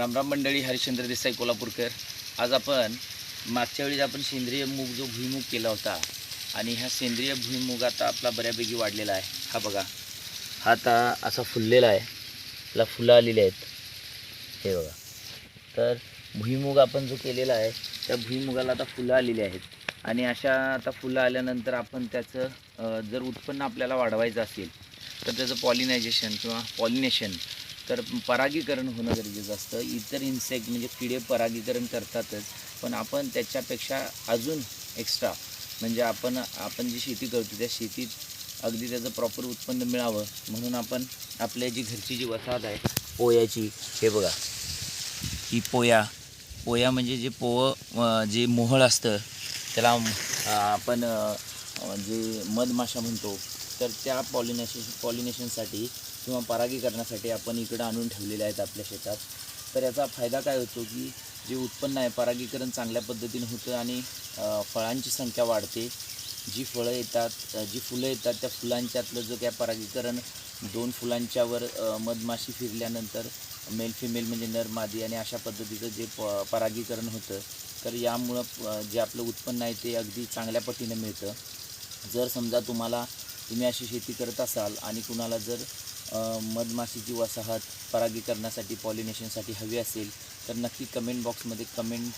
रामराम मंडळी हरिश्चंद्र देसाई कोल्हापूरकर. आज आपण मागच्या वेळी आपण सेंद्रिय मूग जो भुईमूग केला होता आणि ह्या सेंद्रिय भुईमूग आता आपला बऱ्यापैकी वाढलेला आहे. हा बघा. हा आता असा फुललेला आहे. त्याला फुलं आलेली आहेत. हे बघा. तर भुईमूग आपण जो केलेला आहे त्या भुईमुगाला आता फुलं आलेली आहेत. आणि अशा आता फुलं आल्यानंतर आपण त्याचं जर उत्पन्न आपल्याला वाढवायचं असेल तर त्याचं पॉलिनायझेशन किंवा पॉलिनेशन तर परागीकरण होणं गरजेचं असतं. इतर इन्सेक्ट म्हणजे किडे परागीकरण करतातच. पण आपण त्याच्यापेक्षा अजून एक्स्ट्रा म्हणजे आपण आपण जी शेती करतो त्या शेतीत अगदी त्याचं प्रॉपर उत्पन्न मिळावं. म्हणून आपण आपल्या जी घरची जी वसाहत आहे पोयाची हे बघा. ही पोया पोया म्हणजे जे पोवं जे मोहळ असतं त्याला आपण जे मधमाशा म्हणतो तर त्या पॉलिनेशन पॉलिनेशनसाठी किंवा परागीकरणासाठी आपण इकडं आणून ठेवलेले आहेत आपल्या शेतात. तर याचा फायदा काय होतो की जे उत्पन्न आहे परागीकरण चांगल्या पद्धतीने होतं आणि फळांची संख्या वाढते. जी फळं येतात जी फुलं येतात त्या फुलांच्यातलं जो काय परागीकरण दोन फुलांच्यावर मधमाशी फिरल्यानंतर मेल फिमेल म्हणजे नर मादी आणि अशा पद्धतीचं जे प परागीकरण होतं तर यामुळं जे आपलं उत्पन्न आहे ते अगदी चांगल्या पटीनं मिळतं. जर समजा तुम्हाला तुम्ही अशी शेती करत असाल आणि कुणाला जर मधमाशीची वसाहत परागीकरणासाठी पॉलिनेशनसाठी हवी असेल तर नक्की कमेंट बॉक्समध्ये कमेंट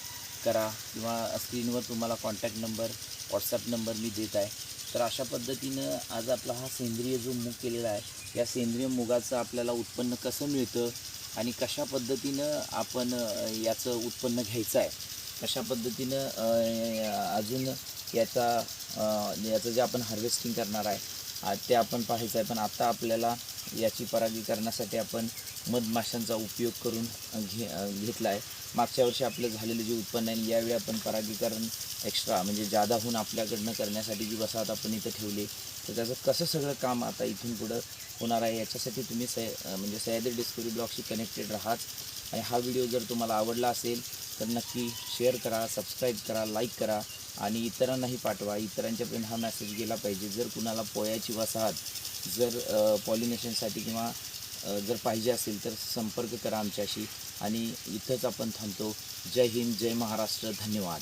करा किंवा स्क्रीनवर तुम्हाला कॉन्टॅक्ट नंबर व्हॉट्सअप नंबर मी देत आहे. तर अशा पद्धतीनं आज आपला हा सेंद्रिय जो मूग केलेला आहे या सेंद्रिय मुगाचं आपल्याला उत्पन्न कसं मिळतं आणि कशा पद्धतीनं आपण याचं उत्पन्न घ्यायचं आहे कशा पद्धतीनं अजून याचा याचं जे आपण हार्वेस्टिंग करणार आहे ते आपण पाहायचं आहे. पण आता आपल्याला याची परागीकरणासाठी आपण मधमाशांचा उपयोग करून घे घेतला आहे. मागच्या वर्षी आपलं झालेलं जे उत्पन्न आहे यावेळी आपण परागीकरण एक्स्ट्रा म्हणजे जादा होऊन आपल्याकडनं करण्यासाठी जी वसाहत आपण इथं ठेवली तर त्याचं कसं सगळं काम आता इथून पुढं होणार आहे याच्यासाठी तुम्ही सह म्हणजे सह्याद्री डिस्कवरी ब्लॉगशी कनेक्टेड राहात. आणि हा व्हिडिओ जर तुम्हाला आवडला असेल तर नक्की शेअर करा सबस्क्राईब करा लाईक करा. आणि इतरांनाही पाठवा. इतरांच्यापर्यंत हा मेसेज गेला पाहिजे. जर कुणाला पोयाची वसाहत जर पॉलिनेशनसाठी किंवा जर पाहिजे असेल तर संपर्क करा आमच्याशी. आणि इथंच आपण थांबतो. जय हिंद जय महाराष्ट्र. धन्यवाद.